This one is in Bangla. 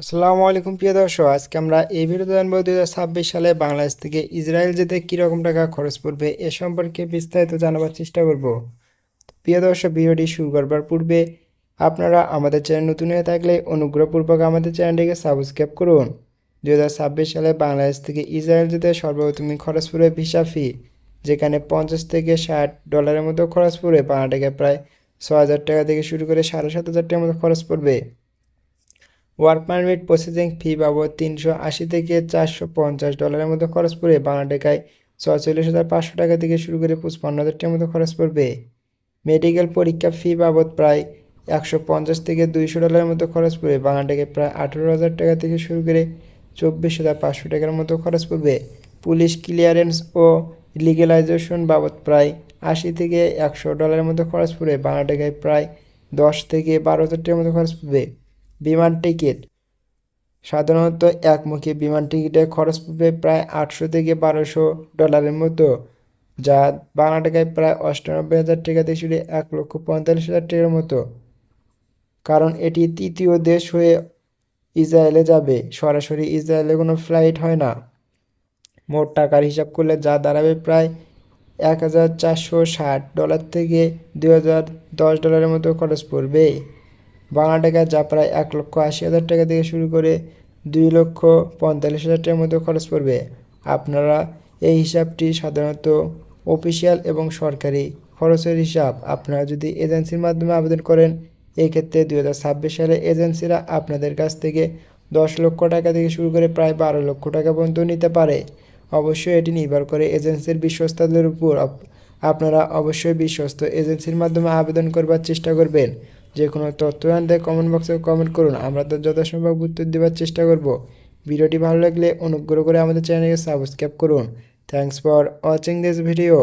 আসসালামু আলাইকুম, প্রিয় দর্শক। আজকে আমরা এই ভিডিওতে জানব দু ছাব্বিশ সালে বাংলাদেশ থেকে ইসরায়েল যেতে কীরকম টাকা খরচ পড়বে এ সম্পর্কে বিস্তারিত জানাবার চেষ্টা করব। প্রিয় দর্শক, ভিডিওটি শুরু করবার পূর্বে আপনারা আমাদের চ্যানেল নতুন হয়ে থাকলে অনুগ্রহপূর্বক আমাদের চ্যানেলটিকে সাবস্ক্রাইব করুন। দু হাজার ছাব্বিশ সালে বাংলাদেশ থেকে ইসরায়েল যেতে সর্বপ্রথম খরচ পড়বে ভিসা ফি, যেখানে পঞ্চাশ থেকে ষাট ডলারের মতো খরচ পড়বে। বাংলা টাকায় প্রায় ছ হাজার টাকা থেকে শুরু করে সাড়ে সাত হাজার টাকার মতো খরচ পড়বে। ওয়ার্ক পারমিট প্রসেসিং ফি বাবদ তিনশো আশি থেকে চারশো পঞ্চাশ ডলারের মতো খরচ পড়বে বাংলা টাকায় ছচল্লিশ হাজার পাঁচশো টাকা থেকে শুরু করে পঁচপান্ন হাজার টাকার মতো খরচ পড়বে। মেডিকেল পরীক্ষা ফি বাবদ প্রায় একশো পঞ্চাশ থেকে দুইশো ডলারের মতো খরচ পড়বে বাংলা টাকায় প্রায় আঠেরো হাজার টাকা থেকে শুরু করে চব্বিশ হাজার পাঁচশো টাকার মতো খরচ পড়বে। পুলিশ ক্লিয়ারেন্স ও লিগেলাইজেশন বাবদ প্রায় আশি থেকে একশো ডলারের মতো খরচ পড়বে বাংলা টাকায় প্রায় দশ থেকে বারো হাজার টাকার মতো খরচ পড়বে। বিমান টিকিট। সাধারণত একমুখী বিমান টিকিটের খরচ পড়বে প্রায় আটশো থেকে বারোশো ডলারের মতো, যা বাংলা টাকায় প্রায় অষ্টানব্বই হাজার টাকা থেকে শুরু এক লক্ষ পঁয়তাল্লিশ হাজার টাকার মতো, কারণ এটি তৃতীয় দেশ হয়ে ইসরায়েলে যাবে। সরাসরি ইসরায়েলে কোনো ফ্লাইট হয় না। মোট টাকার হিসাব করলে যা দাঁড়াবে প্রায় এক হাজার চারশো ষাট ডলার থেকে দুই হাজার দশ ডলারের মতো খরচ পড়বে। বাংলা টাকা যা প্রায় এক লক্ষ আশি হাজার টাকা থেকে শুরু করে দুই লক্ষ পঁয়তাল্লিশ হাজার টাকার মতো খরচ পড়বে। আপনারা এই হিসাবটি সাধারণত অফিসিয়াল এবং সরকারি খরচের হিসাব। আপনারা যদি এজেন্সির মাধ্যমে আবেদন করেন এই ক্ষেত্রে দুই হাজার ছাব্বিশ সালে এজেন্সিরা আপনাদের কাছ থেকে দশ লক্ষ টাকা থেকে শুরু করে প্রায় বারো লক্ষ টাকা পর্যন্ত নিতে পারে। অবশ্যই এটি নির্ভর করে এজেন্সির বিশ্বস্ততার উপর। আপনারা অবশ্যই বিশ্বস্ত এজেন্সির মাধ্যমে আবেদন করবার চেষ্টা করবেন। যে কোনো তথ্য জানতে কমেন্ট বক্সে কমেন্ট করুন। আমরা তো যথাসম্ভব উত্তর দেওয়ার চেষ্টা করব। ভিডিওটি ভালো লাগলে অনুগ্রহ করে আমাদের চ্যানেলকে সাবস্ক্রাইব করুন। Thanks for watching this video